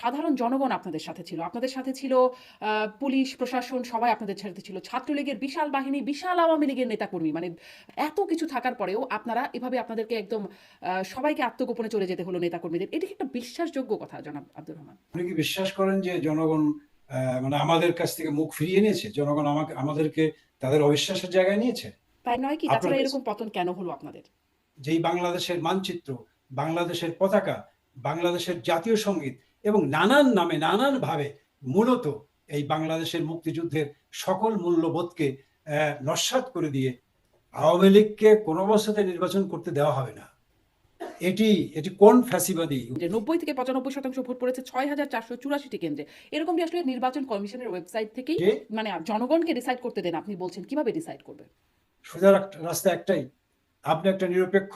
সাধারণ জনগণ আপনাদের সাথে ছিল। আপনাদের সাথে ছিল পুলিশ প্রশাসন সবাই আপনাদের সাথে ছিল। ছাত্রলীগের বিশাল বাহিনী বিশাল আওয়ামী লীগের নেতাকর্মী মানে এত কিছু থাকার পরেও আপনারা এভাবে আপনাদেরকে একদম সবাইকে আত্মগোপনে চলে যেতে হলো নেতাকর্মীদের। এটা একটা বিশ্বাসযোগ্য কথা জনাব আব্দুর রহমান? আপনি কি বিশ্বাস করেন যে জনগণ আহ, মানে আমাদের কাছ থেকে মুখ ফিরিয়ে নিয়েছে? জনগণ আমাকে আমাদেরকে তাদের অবিশ্বাসের জায়গায় নিয়েছে? তাই নয় কি? তাছাড়া এরকম পতন কেন হলো আপনাদের? যেই বাংলাদেশের মানচিত্র বাংলাদেশের পতাকা বাংলাদেশের জাতীয় সংগীত এবং নানান নামে নানান ভাবে মূলত এই বাংলাদেশের মুক্তিযুদ্ধের সকল মূল্যবোধকে নস্যাৎ করে দিয়ে আওয়ামী লীগকে কোনো অবস্থাতে নির্বাচন করতে দেওয়া হবে না। এটি এটি কোন ফ্যাসিবাদী? যে নব্বই থেকে পঁচানব্বই শতাংশ ভোট পড়েছে ছয় হাজার চারশো চুরাশিটি কেন্দ্রে। এরকমটি আসলে নির্বাচন কমিশনের ওয়েবসাইট থেকেই মানে জনগণকে ডিসাইড করতে দেন আপনি বলছেন কীভাবে ডিসাইড করবে সোজা রাস্তা একটাই। আপনি একটা নিরপেক্ষ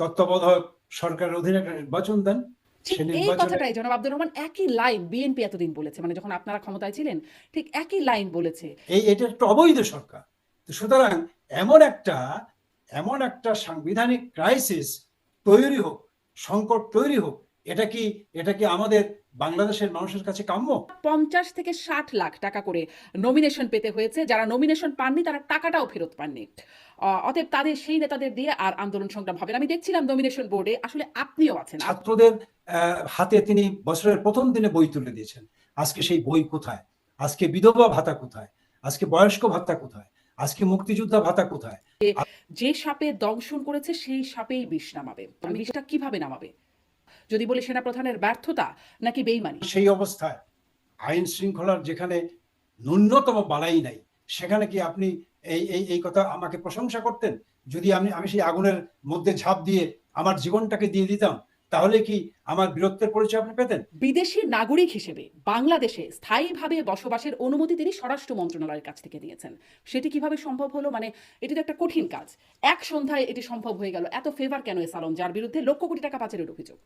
তত্ত্বাবধায়ক সরকারের অধীনে একটা নির্বাচন দেন। ঠিক এই কথাটাই জনাব আব্দুর রহমান একই লাইন বিএনপি এতদিন বলেছে মানে যখন আপনারা ক্ষমতায় ছিলেন ঠিক একই লাইন বলেছে। এই এটা একটা অবৈধ সরকার। সুতরাং এমন একটা এমন একটা সাংবিধানিক ক্রাইসিস তৈরি হোক সংকট তৈরি হোক এটা কি এটা কি আমাদের বাংলাদেশের মানুষের কাছে কাম্য? পঞ্চাশ থেকে ষাট লাখ টাকা করে নমিনেশন পেতে হয়েছে। যারা নমিনেশন পাননি তারা টাকাটাও ফেরত পাননি। অতএব তাদের সেই নেতাদের দিয়ে আর আন্দোলন সংগ্রাম হবে আমি দেখছিলাম নমিনেশন বোর্ডে আসলে আপনিও আছেন। ছাত্রদের হাতে তিনি বছরের প্রথম দিনে বই তুলে দিয়েছেন। আজকে সেই বই কোথায়? আজকে বিধবা ভাতা কোথায়? আজকে বয়স্ক ভাতা কোথায়? আজকে মুক্তিযোদ্ধা ভাতা কোথায়? যে সাপে দংশন করেছে সেই সাপেই বিষ নামাবে। বিষটা কীভাবে নামাবে? যদি বলি সেনাপ্রধানের ব্যর্থতা নাকি বেইমানি? সেই অবস্থায় আইন শৃঙ্খলার যেখানে ন্যূনতম বালাই নাই সেখানে কি আপনি এই এই এই কথা আমাকে প্রশংসা করতেন? যদি আমি আমি সেই আগুনের মধ্যে ঝাঁপ দিয়ে আমার জীবনটাকে দিয়ে দিতাম তাহলে কি আমার বীরত্বের পরিচয় আপনি পেতেন? বিদেশি নাগরিক হিসেবে বাংলাদেশে স্থায়ীভাবে বসবাসের অনুমতি তিনি স্বরাষ্ট্র মন্ত্রণালয়ের কাছ থেকে নিয়েছেন সেটি কীভাবে সম্ভব হলো? মানে এটি তো একটা কঠিন কাজ। এক সন্ধ্যায় এটি সম্ভব হয়ে গেল। এত ফেভার কেন এ সালন যার বিরুদ্ধে লক্ষ কোটি টাকা পাচারের অভিযোগ?